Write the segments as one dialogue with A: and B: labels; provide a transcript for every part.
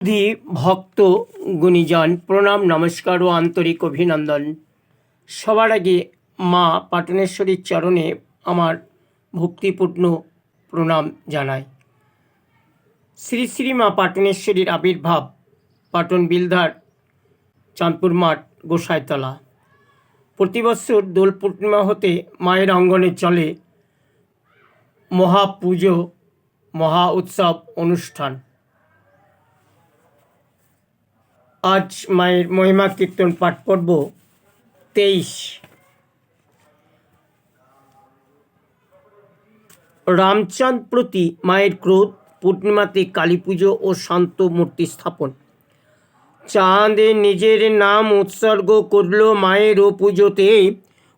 A: দি ভক্ত গুণীজন প্রণাম নমস্কার ও আন্তরিক অভিনন্দন সবার আগে মা পাটনেশ্বরীর চরণে আমার ভক্তিপূর্ণ প্রণাম জানাই শ্রী শ্রী মা পাটনেশ্বরীর আবির্ভাব পাটন বিলধার চাঁদপুর মাঠ গোসাইতলা প্রতি বছর দোল পূর্ণিমা হতে মায়ের অঙ্গনে চলে মহাপুজো মহা উৎসব অনুষ্ঠান। আজ মায়ের মহিমা কীর্তন পাঠ পর্ব তেইশ। রামচাঁদ প্রতি মায়ের ক্রোধ, পূর্ণিমাতে কালী পুজো ও শান্ত মূর্তি স্থাপন। চাঁদ নিজের নাম উৎসর্গ করল মায়ের ও পুজোতে।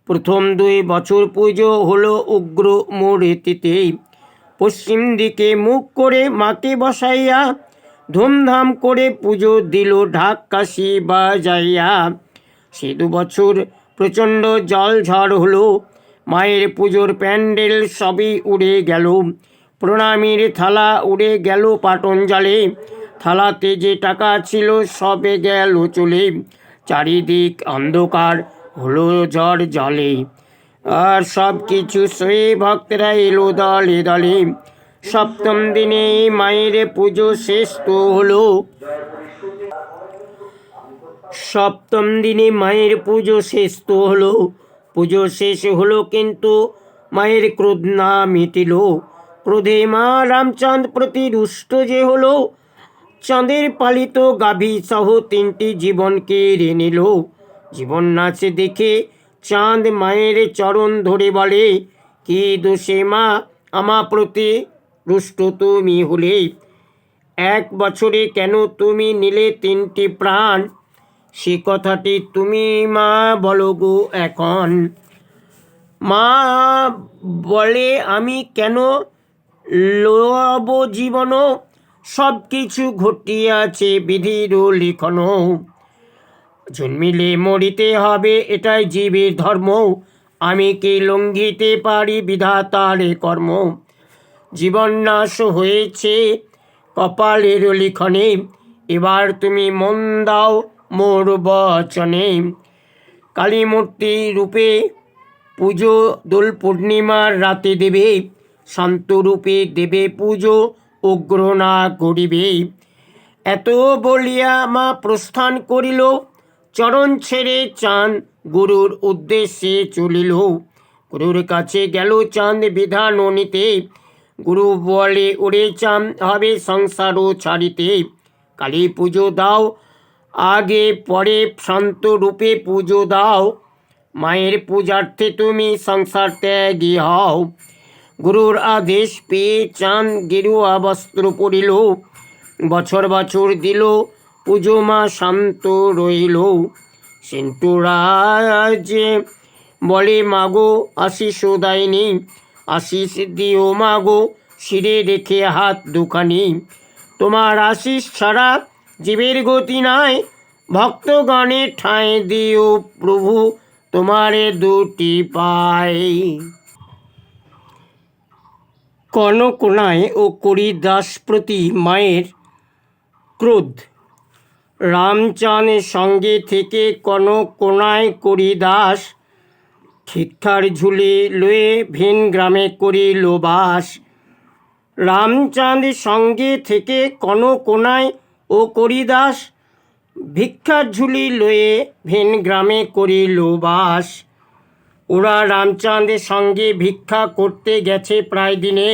A: প্রথম দুই বছর পুজো হলো উগ্র মোড়েতে পশ্চিম দিকে মুখ করে মাকে বসাইয়া ধুমধাম করে পুজো দিল ঢাক কাশি বাজাইয়া সে দু বছর প্রচণ্ড জল ঝড় হলো। মায়ের পুজোর প্যান্ডেল সবই উড়ে গেল। প্রণামীর থালা উড়ে গেল পাটন জলে। থালাতে যে টাকা ছিল সবে গেল চলে। চারিদিক অন্ধকার হলো ঝড় জলে। আর সব কিছু সয়ে ভক্তরা এলো দলে দলে। সপ্তম দিনে মায়ের পুজো শেষ তো হলো। সপ্তম দিনে মায়ের পুজো শেষ তো হলো। পুজো শেষ হলো কিন্তু মায়ের ক্রোধ না মিটিল। ক্রোধে মা রামচাঁদ প্রতি রুষ্ট যে হলো, চাঁদের পালিত গাভী সহ তিনটি জীবনকে রে নিল। জীবন নাচে দেখে চাঁদ মায়ের চরণ ধরে বলে, কি দোষে মা আমা প্রতি রুষ্ট তুমি হলে। এক বছরে কেন তুমি নিলে তিনটি প্রাণ? সে কথাটি তুমি মা বলো গো এখন। মা বলে, আমি কেন লোয়াব জীবন সব কিছু ঘটিয়াছে বিধির লিখন জন্মিলে মরিতে হবে, এটাই জীবের ধর্ম। আমি কি লঙ্ঘিতে পারি বিধাতার কর্ম? জীবন নাশ হয়েছে কপালের লিখনে। এবার তুমি মন দাও মোর বচনে। কালীমূর্তি রূপে পুজো, দোল পূর্ণিমার রাতে দেবে। শান্তরূপে দেবে পুজো উগ্র না করিবে এত বলিয়া মা প্রস্থান করিল, চরণ ছেড়ে চাঁদ গুরুর উদ্দেশ্যে চলিল। গুরুর কাছে গেল চাঁদ বিধান নিতে গুরু বলে ওরে চাঁদ হবে সংসারও ছাড়িতে। কালী পুজো দাও, আগে পরে শান্ত রূপে পুজো দাও। মায়ের পূজার্থে তুমি সংসার ত্যাগী হও। গুরুর আদেশ পেয়ে চান, গেরুয়া বস্ত্র পরিল। বছর বছর দিল, পুজো মা শান্ত রইল। সেন্টুরাজ বলে, মাগো আশিস দায়নি আশিস দিও মাগো শিরে রেখে হাত দুখানি। তোমার আশিস ছাড়া জীবের গতি নাই। ভক্তগণে ঠাঁই দিও প্রভু, তোমারে দুটি পাই। কনকোনায় ও করি দাস প্রতি মায়ের ক্রোধ। রামচাঁদের সঙ্গে থেকে কনকোনায় করি দাস শিক্ষার ঝুলি লয়ে ভিন গ্রামে করিল বাস রামচাঁদ সঙ্গে থেকে কনকোনায় ও করিদাস ভিক্ষার ঝুলি লয়ে ভিন গ্রামে করিল বাস ওরা রামচাঁদের সঙ্গে ভিক্ষা করতে গেছে প্রায় দিনে।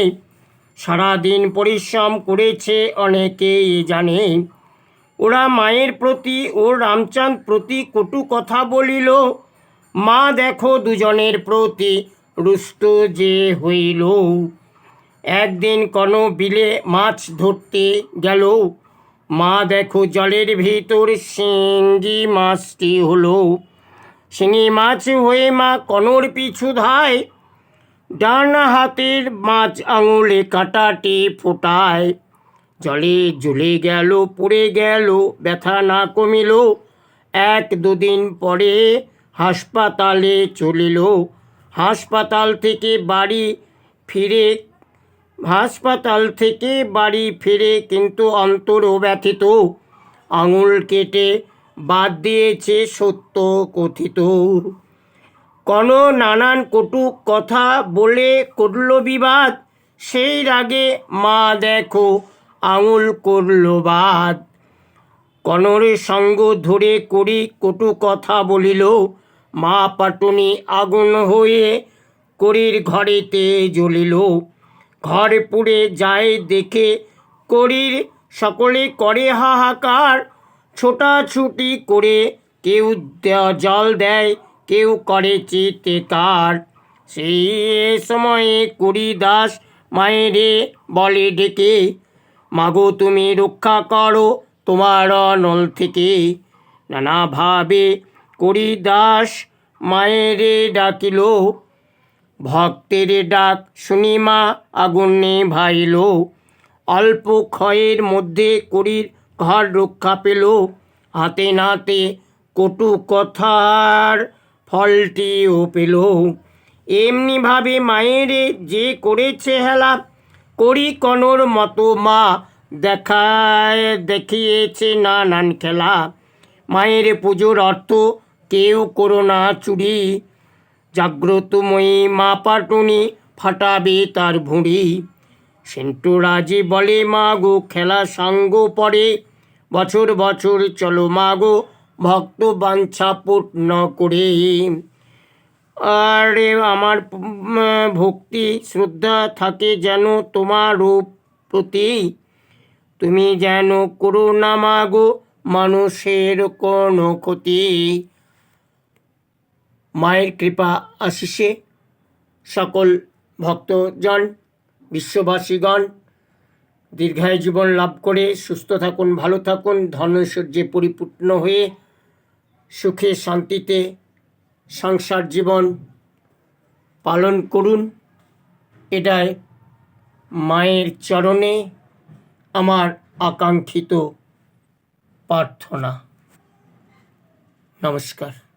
A: সারাদিন পরিশ্রম করেছে অনেকেই জানে। ওরা মায়ের প্রতি ও রামচাঁদ প্রতি কটু কথা বলিল। মা দেখো দুজনের প্রতি রুষ্ট যে হইল। একদিন কোনো বিলে মাছ ধরতে গেল। মা দেখো জলের ভিতর শিঙ্গি মাছটি হলো। শিঙি মাছ হয়ে মা কনর পিছু ধায়। ডান হাতের মাছ আঙুলে কাটাটি ফোটায়। জলে জ্বলে গেল, পড়ে গেল, ব্যথা না কমিল। এক দুদিন পরে হাসপাতালে চলিল। হাসপাতাল থেকে বাড়ি ফিরে, হাসপাতাল থেকে বাড়ি ফিরে কিন্তু অন্তর ব্যথিত আঙুল কেটে বাদ দিয়েছে সত্য কথিত। কোন নানান কটুক কথা বলে করল বিবাদ, সেই রাগে, মা, দেখো, আঙুল করল বাদ। কনরে সঙ্গ ধরে করি কটু কথা বলিল মা পাটুনি আগুন হয়ে করির ঘরেতে জ্বলিল। ঘর পুড়ে যায় দেখে করির সকলে করে হাহাকার। ছোটাছুটি করে কেউ জল দেয়, কেউ করে চিৎকার সেই সময়ে করি দাস মায়েরে বলে ডেকে, মাগো, তুমি রক্ষা করো তোমার নল থেকে। নানাভাবে করি দাস মায়েরে ডাকিল, ভক্তের ডাক শুনি মা আগুনে ভাইল অল্প ক্ষয়ের মধ্যে করির ঘর রক্ষা পেল। হাতে নাতে কটু কথার ফলটিও পেল। এমনিভাবে মায়েরে যে করেছে হেলা, করি কনর মতো মা দেখায় দেখিয়েছে নানান খেলা। মায়ের পুজোর অর্থ কেউ করো না চুরি। জাগ্রতময়ী মা পাটুনি ফাটাবে তার ভুঁড়ি। সেন্টু রাজি বলে, মা গো, খেলা সাঙ্গ পরে বছর বছর চলো মা গো, ভক্ত বাঞ্ছা পূর্ণ করে। আর, আমার ভক্তি, শ্রদ্ধা থাকে যেন তোমার রূপ প্রতি। তুমি যেন করো না মাগো মানুষের কোনো ক্ষতি। মায়ের কৃপা আশিসে সকল ভক্তজন, বিশ্ববাসীগণ, দীর্ঘায় জীবন লাভ করে সুস্থ থাকুন, ভালো থাকুন ধনৈশ্বর্যে পরিপূর্ণ হয়ে সুখে শান্তিতে সংসার জীবন পালন করুন। এটাই মায়ের চরণে আমার আকাঙ্ক্ষিত প্রার্থনা। নমস্কার।